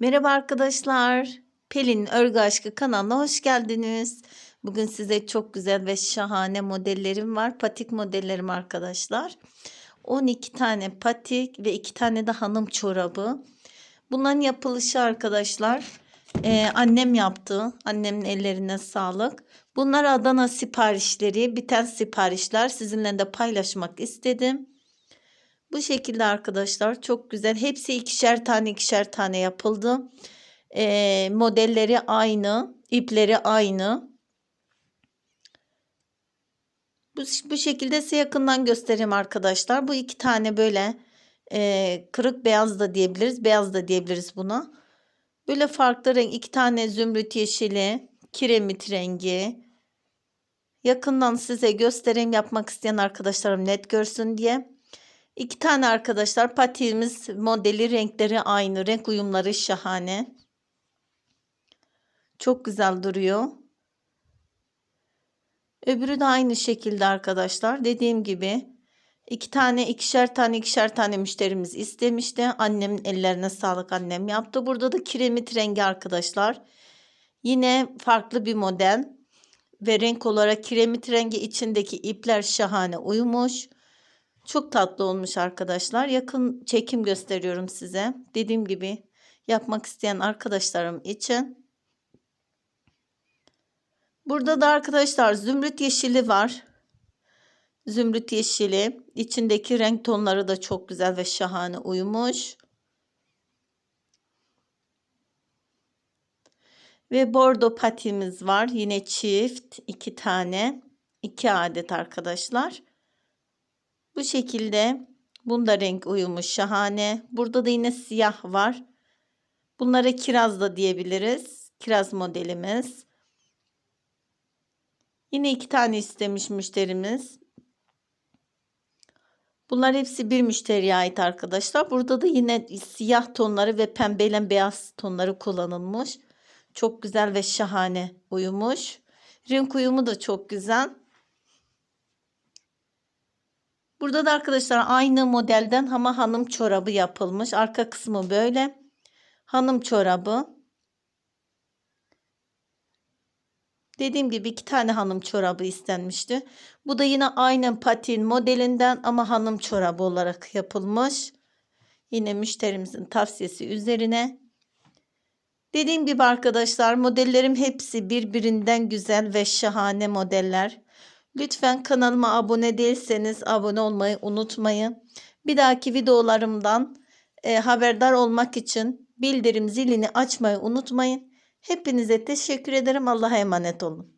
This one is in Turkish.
Merhaba arkadaşlar. Pelin Örgü Aşkı kanalına hoş geldiniz. Bugün size çok güzel ve şahane modellerim var. Patik modellerim arkadaşlar. 12 tane patik ve 2 tane de hanım çorabı. Bunların yapılışı arkadaşlar e, annem yaptı. Annemin ellerine sağlık. Bunlar Adana siparişleri, biten siparişler sizinle de paylaşmak istedim. Bu şekilde arkadaşlar çok güzel. Hepsi ikişer tane ikişer tane yapıldı. Ee, modelleri aynı. ipleri aynı. Bu, bu şekilde size yakından göstereyim arkadaşlar. Bu iki tane böyle e, kırık beyaz da diyebiliriz. Beyaz da diyebiliriz buna. Böyle farklı renk. iki tane zümrüt yeşili. Kiremit rengi. Yakından size göstereyim yapmak isteyen arkadaşlarım net görsün diye. İki tane arkadaşlar patiğimiz modeli renkleri aynı. Renk uyumları şahane. Çok güzel duruyor. Öbürü de aynı şekilde arkadaşlar. Dediğim gibi iki tane ikişer tane ikişer tane müşterimiz istemişti. Annemin ellerine sağlık annem yaptı. Burada da kiremit rengi arkadaşlar. Yine farklı bir model ve renk olarak kiremit rengi içindeki ipler şahane uyumuş. Çok tatlı olmuş arkadaşlar. Yakın çekim gösteriyorum size. Dediğim gibi yapmak isteyen arkadaşlarım için. Burada da arkadaşlar zümrüt yeşili var. Zümrüt yeşili. İçindeki renk tonları da çok güzel ve şahane uyumuş. Ve bordo patimiz var. Yine çift. iki tane. iki adet arkadaşlar. Bu şekilde bunda renk uyumu şahane. Burada da yine siyah var. Bunlara kiraz da diyebiliriz. Kiraz modelimiz. Yine iki tane istemiş müşterimiz. Bunlar hepsi bir müşteriye ait arkadaşlar. Burada da yine siyah tonları ve pembeyle beyaz tonları kullanılmış. Çok güzel ve şahane uyumuş. Renk uyumu da çok güzel. Burada da arkadaşlar aynı modelden ama hanım çorabı yapılmış. Arka kısmı böyle. Hanım çorabı. Dediğim gibi iki tane hanım çorabı istenmişti. Bu da yine aynı patin modelinden ama hanım çorabı olarak yapılmış. Yine müşterimizin tavsiyesi üzerine. Dediğim gibi arkadaşlar modellerim hepsi birbirinden güzel ve şahane modeller. Lütfen kanalıma abone değilseniz abone olmayı unutmayın. Bir dahaki videolarımdan e, haberdar olmak için bildirim zilini açmayı unutmayın. Hepinize teşekkür ederim. Allah'a emanet olun.